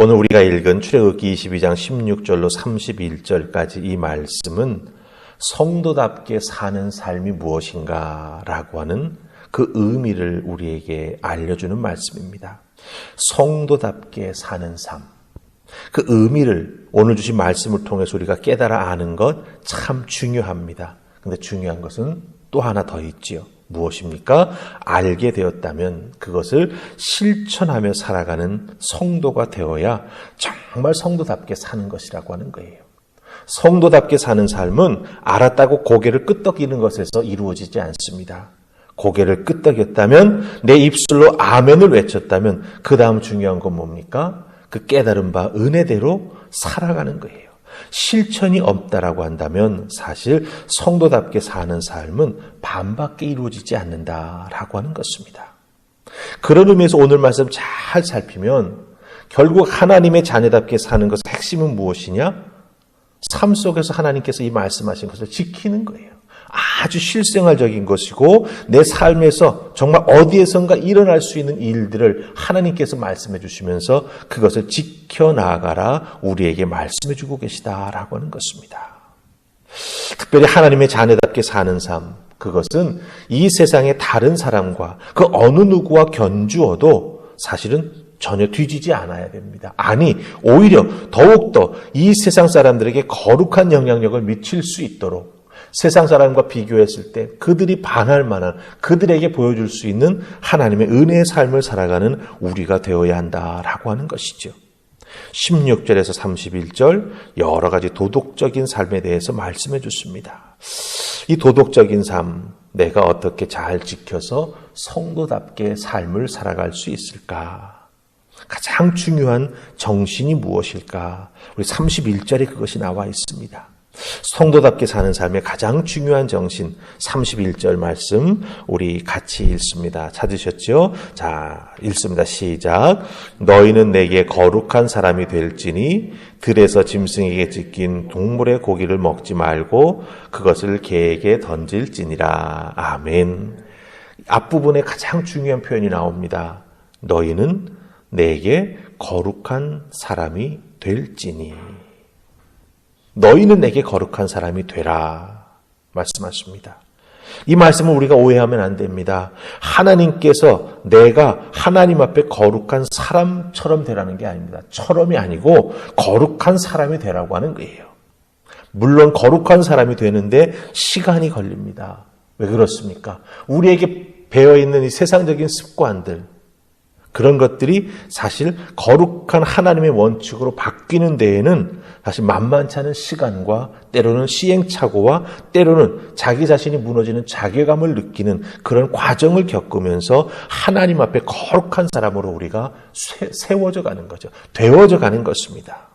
오늘 우리가 읽은 출애굽기 22장 16절로 31절까지 이 말씀은 성도답게 사는 삶이 무엇인가라고 하는 그 의미를 우리에게 알려주는 말씀입니다. 성도답게 사는 삶. 그 의미를 오늘 주신 말씀을 통해서 우리가 깨달아 아는 것 참 중요합니다. 근데 중요한 것은 또 하나 더 있지요. 무엇입니까? 알게 되었다면 그것을 실천하며 살아가는 성도가 되어야 정말 성도답게 사는 것이라고 하는 거예요. 성도답게 사는 삶은 알았다고 고개를 끄덕이는 것에서 이루어지지 않습니다. 고개를 끄덕였다면 내 입술로 아멘을 외쳤다면 그 다음 중요한 건 뭡니까? 그 깨달은 바 은혜대로 살아가는 거예요. 실천이 없다라고 한다면 사실 성도답게 사는 삶은 반밖에 이루어지지 않는다라고 하는 것입니다. 그런 의미에서 오늘 말씀 잘 살피면 결국 하나님의 자녀답게 사는 것의 핵심은 무엇이냐? 삶 속에서 하나님께서 이 말씀하신 것을 지키는 거예요. 아주 실생활적인 것이고 내 삶에서 정말 어디에선가 일어날 수 있는 일들을 하나님께서 말씀해 주시면서 그것을 지켜 나가라 우리에게 말씀해 주고 계시다라고 하는 것입니다. 특별히 하나님의 자녀답게 사는 삶 그것은 이 세상의 다른 사람과 그 어느 누구와 견주어도 사실은 전혀 뒤지지 않아야 됩니다. 아니, 오히려 더욱더 이 세상 사람들에게 거룩한 영향력을 미칠 수 있도록 세상 사람과 비교했을 때 그들이 반할 만한 그들에게 보여줄 수 있는 하나님의 은혜의 삶을 살아가는 우리가 되어야 한다라고 하는 것이죠. 16절에서 31절 여러 가지 도덕적인 삶에 대해서 말씀해 주십니다. 이 도덕적인 삶 내가 어떻게 잘 지켜서 성도답게 삶을 살아갈 수 있을까? 가장 중요한 정신이 무엇일까? 우리 31절에 그것이 나와 있습니다. 성도답게 사는 삶의 가장 중요한 정신 31절 말씀 우리 같이 읽습니다. 찾으셨죠? 자, 읽습니다. 시작. 너희는 내게 거룩한 사람이 될지니 들에서 짐승에게 찢긴 동물의 고기를 먹지 말고 그것을 개에게 던질지니라. 아멘. 앞부분에 가장 중요한 표현이 나옵니다. 너희는 내게 거룩한 사람이 될지니. 너희는 내게 거룩한 사람이 되라. 말씀하십니다. 이 말씀을 우리가 오해하면 안 됩니다. 하나님께서 내가 하나님 앞에 거룩한 사람처럼 되라는 게 아닙니다. 처럼이 아니고 거룩한 사람이 되라고 하는 거예요. 물론 거룩한 사람이 되는데 시간이 걸립니다. 왜 그렇습니까? 우리에게 배어 있는 이 세상적인 습관들, 그런 것들이 사실 거룩한 하나님의 원칙으로 바뀌는 데에는 사실 만만치 않은 시간과 때로는 시행착오와 때로는 자기 자신이 무너지는 자괴감을 느끼는 그런 과정을 겪으면서 하나님 앞에 거룩한 사람으로 우리가 세워져 가는 거죠. 되어져 가는 것입니다.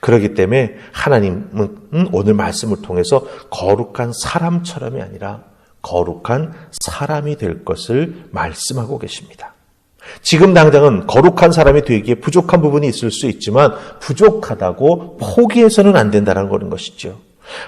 그렇기 때문에 하나님은 오늘 말씀을 통해서 거룩한 사람처럼이 아니라 거룩한 사람이 될 것을 말씀하고 계십니다. 지금 당장은 거룩한 사람이 되기에 부족한 부분이 있을 수 있지만 부족하다고 포기해서는 안 된다는 그런 것이죠.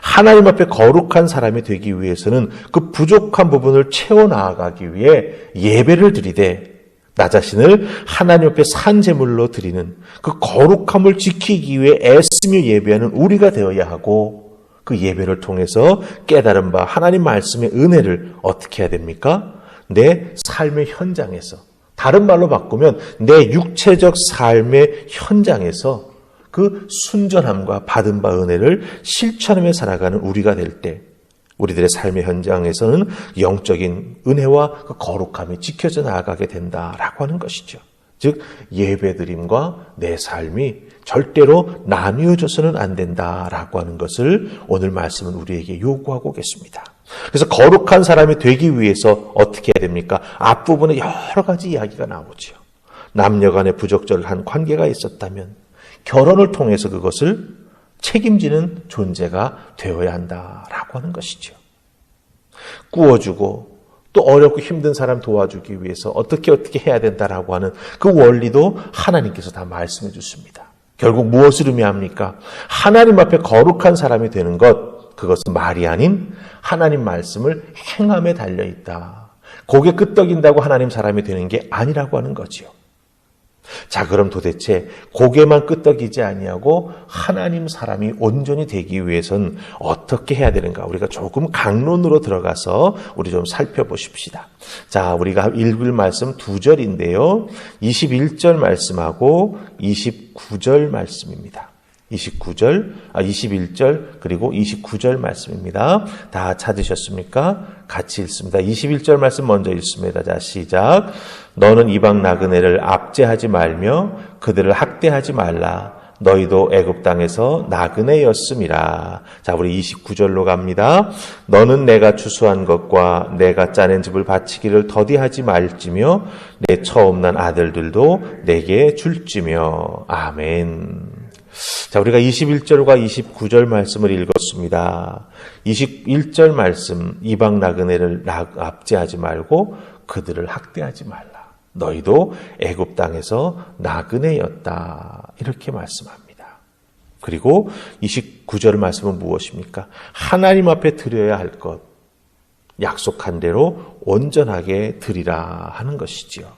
하나님 앞에 거룩한 사람이 되기 위해서는 그 부족한 부분을 채워 나가기 위해 예배를 드리되 나 자신을 하나님 앞에 산제물로 드리는 그 거룩함을 지키기 위해 애쓰며 예배하는 우리가 되어야 하고 그 예배를 통해서 깨달은 바 하나님 말씀의 은혜를 어떻게 해야 됩니까? 내 삶의 현장에서 다른 말로 바꾸면 내 육체적 삶의 현장에서 그 순전함과 받은 바 은혜를 실천하며 살아가는 우리가 될 때, 우리들의 삶의 현장에서는 영적인 은혜와 그 거룩함이 지켜져 나아가게 된다라고 하는 것이죠. 즉, 예배드림과 내 삶이 절대로 나뉘어져서는 안 된다라고 하는 것을 오늘 말씀은 우리에게 요구하고 계십니다. 그래서 거룩한 사람이 되기 위해서 어떻게 해야 됩니까? 앞부분에 여러 가지 이야기가 나오죠. 남녀 간의 부적절한 관계가 있었다면 결혼을 통해서 그것을 책임지는 존재가 되어야 한다라고 하는 것이죠. 꾸어주고 또 어렵고 힘든 사람 도와주기 위해서 어떻게 어떻게 해야 된다라고 하는 그 원리도 하나님께서 다 말씀해 주십니다. 결국 무엇을 의미합니까? 하나님 앞에 거룩한 사람이 되는 것, 그것은 말이 아닌 하나님 말씀을 행함에 달려 있다. 고개 끄덕인다고 하나님 사람이 되는 게 아니라고 하는 거지요. 자, 그럼 도대체 고개만 끄덕이지 아니하고 하나님 사람이 온전히 되기 위해선 어떻게 해야 되는가? 우리가 조금 강론으로 들어가서 우리 좀 살펴보십시다. 자, 우리가 읽을 말씀 두 절인데요. 21절 말씀하고 29절 말씀입니다. 29절, 아, 21절, 그리고 29절 말씀입니다. 다 찾으셨습니까? 같이 읽습니다. 21절 말씀 먼저 읽습니다. 자, 시작. 너는 이방 나그네를 압제하지 말며 그들을 학대하지 말라. 너희도 애굽 땅에서 나그네였음이라. 자, 우리 29절로 갑니다. 너는 내가 추수한 것과 내가 짜낸 집을 바치기를 더디하지 말지며 내 처음 난 아들들도 내게 줄지며. 아멘. 자, 우리가 21절과 29절 말씀을 읽었습니다. 21절 말씀, 이방 나그네를 압제하지 말고 그들을 학대하지 말라. 너희도 애굽 땅에서 나그네였다. 이렇게 말씀합니다. 그리고 29절 말씀은 무엇입니까? 하나님 앞에 드려야 할 것, 약속한 대로 온전하게 드리라 하는 것이지요.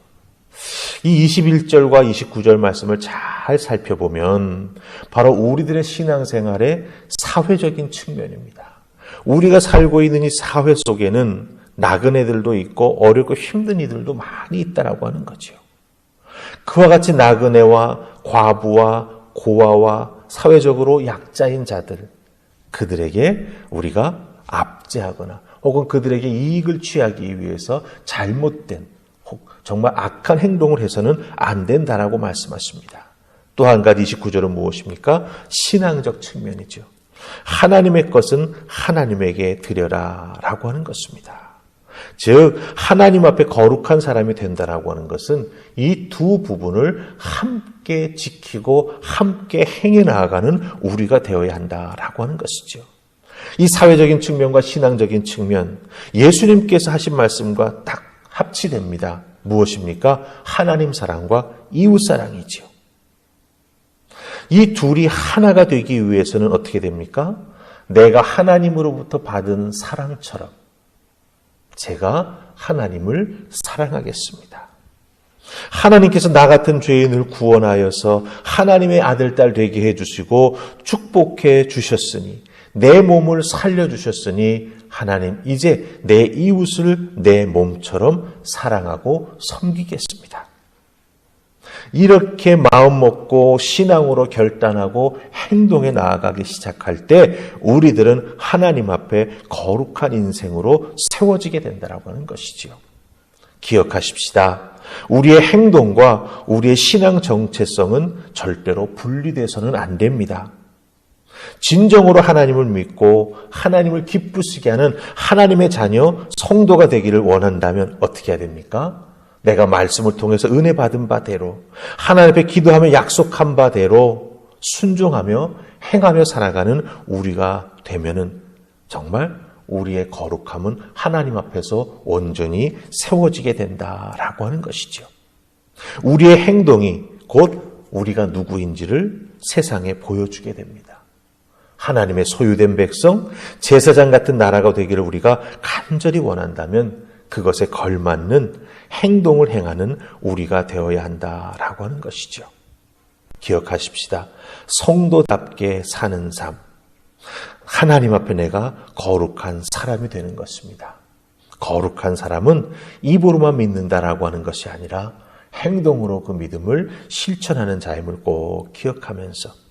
이 21절과 29절 말씀을 잘 살펴보면 바로 우리들의 신앙생활의 사회적인 측면입니다. 우리가 살고 있는 이 사회 속에는 나그네들도 있고 어렵고 힘든 이들도 많이 있다라고 하는 거죠. 그와 같이 나그네와 과부와 고아와 사회적으로 약자인 자들 그들에게 우리가 압제하거나 혹은 그들에게 이익을 취하기 위해서 잘못된 정말 악한 행동을 해서는 안 된다라고 말씀하십니다. 또 한 가지 29절은 무엇입니까? 신앙적 측면이죠. 하나님의 것은 하나님에게 드려라 라고 하는 것입니다. 즉, 하나님 앞에 거룩한 사람이 된다라고 하는 것은 이 두 부분을 함께 지키고 함께 행해 나아가는 우리가 되어야 한다라고 하는 것이죠. 이 사회적인 측면과 신앙적인 측면, 예수님께서 하신 말씀과 딱 합치됩니다. 무엇입니까? 하나님 사랑과 이웃 사랑이지요. 이 둘이 하나가 되기 위해서는 어떻게 됩니까? 내가 하나님으로부터 받은 사랑처럼 제가 하나님을 사랑하겠습니다. 하나님께서 나 같은 죄인을 구원하여서 하나님의 아들, 딸 되게 해주시고 축복해 주셨으니 내 몸을 살려주셨으니 하나님, 이제 내 이웃을 내 몸처럼 사랑하고 섬기겠습니다. 이렇게 마음 먹고 신앙으로 결단하고 행동에 나아가기 시작할 때 우리들은 하나님 앞에 거룩한 인생으로 세워지게 된다라고 하는 것이지요. 기억하십시다. 우리의 행동과 우리의 신앙 정체성은 절대로 분리돼서는 안 됩니다. 진정으로 하나님을 믿고 하나님을 기쁘시게 하는 하나님의 자녀 성도가 되기를 원한다면 어떻게 해야 됩니까? 내가 말씀을 통해서 은혜 받은 바대로 하나님 앞에 기도하며 약속한 바대로 순종하며 행하며 살아가는 우리가 되면은 정말 우리의 거룩함은 하나님 앞에서 온전히 세워지게 된다라고 하는 것이죠. 우리의 행동이 곧 우리가 누구인지를 세상에 보여주게 됩니다. 하나님의 소유된 백성, 제사장 같은 나라가 되기를 우리가 간절히 원한다면 그것에 걸맞는 행동을 행하는 우리가 되어야 한다라고 하는 것이죠. 기억하십시다. 성도답게 사는 삶. 하나님 앞에 내가 거룩한 사람이 되는 것입니다. 거룩한 사람은 입으로만 믿는다라고 하는 것이 아니라 행동으로 그 믿음을 실천하는 자임을 꼭 기억하면서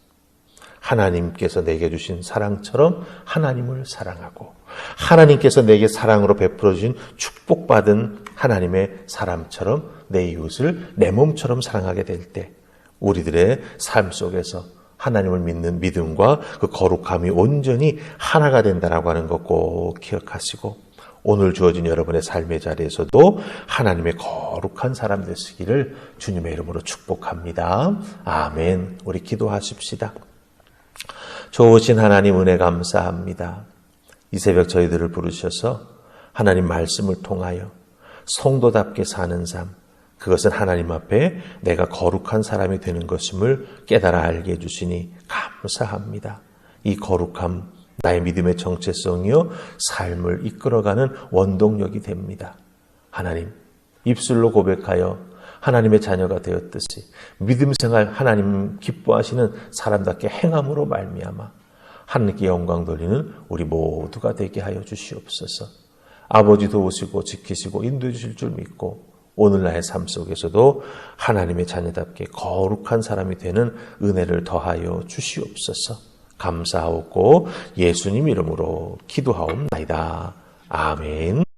하나님께서 내게 주신 사랑처럼 하나님을 사랑하고 하나님께서 내게 사랑으로 베풀어 주신 축복받은 하나님의 사람처럼 내 이웃을 내 몸처럼 사랑하게 될 때 우리들의 삶 속에서 하나님을 믿는 믿음과 그 거룩함이 온전히 하나가 된다라고 하는 것 꼭 기억하시고 오늘 주어진 여러분의 삶의 자리에서도 하나님의 거룩한 사람 되시기를 주님의 이름으로 축복합니다. 아멘. 우리 기도하십시다. 좋으신 하나님 은혜 감사합니다. 이 새벽 저희들을 부르셔서 하나님 말씀을 통하여 성도답게 사는 삶, 그것은 하나님 앞에 내가 거룩한 사람이 되는 것임을 깨달아 알게 해주시니 감사합니다. 이 거룩함, 나의 믿음의 정체성이요, 삶을 이끌어가는 원동력이 됩니다. 하나님, 입술로 고백하여 하나님의 자녀가 되었듯이 믿음 생활 하나님 기뻐하시는 사람답게 행함으로 말미암아 하나님께 영광 돌리는 우리 모두가 되게 하여 주시옵소서. 아버지 도우시고 지키시고 인도해 주실 줄 믿고 오늘날의 삶 속에서도 하나님의 자녀답게 거룩한 사람이 되는 은혜를 더하여 주시옵소서. 감사하고 예수님 이름으로 기도하옵나이다. 아멘.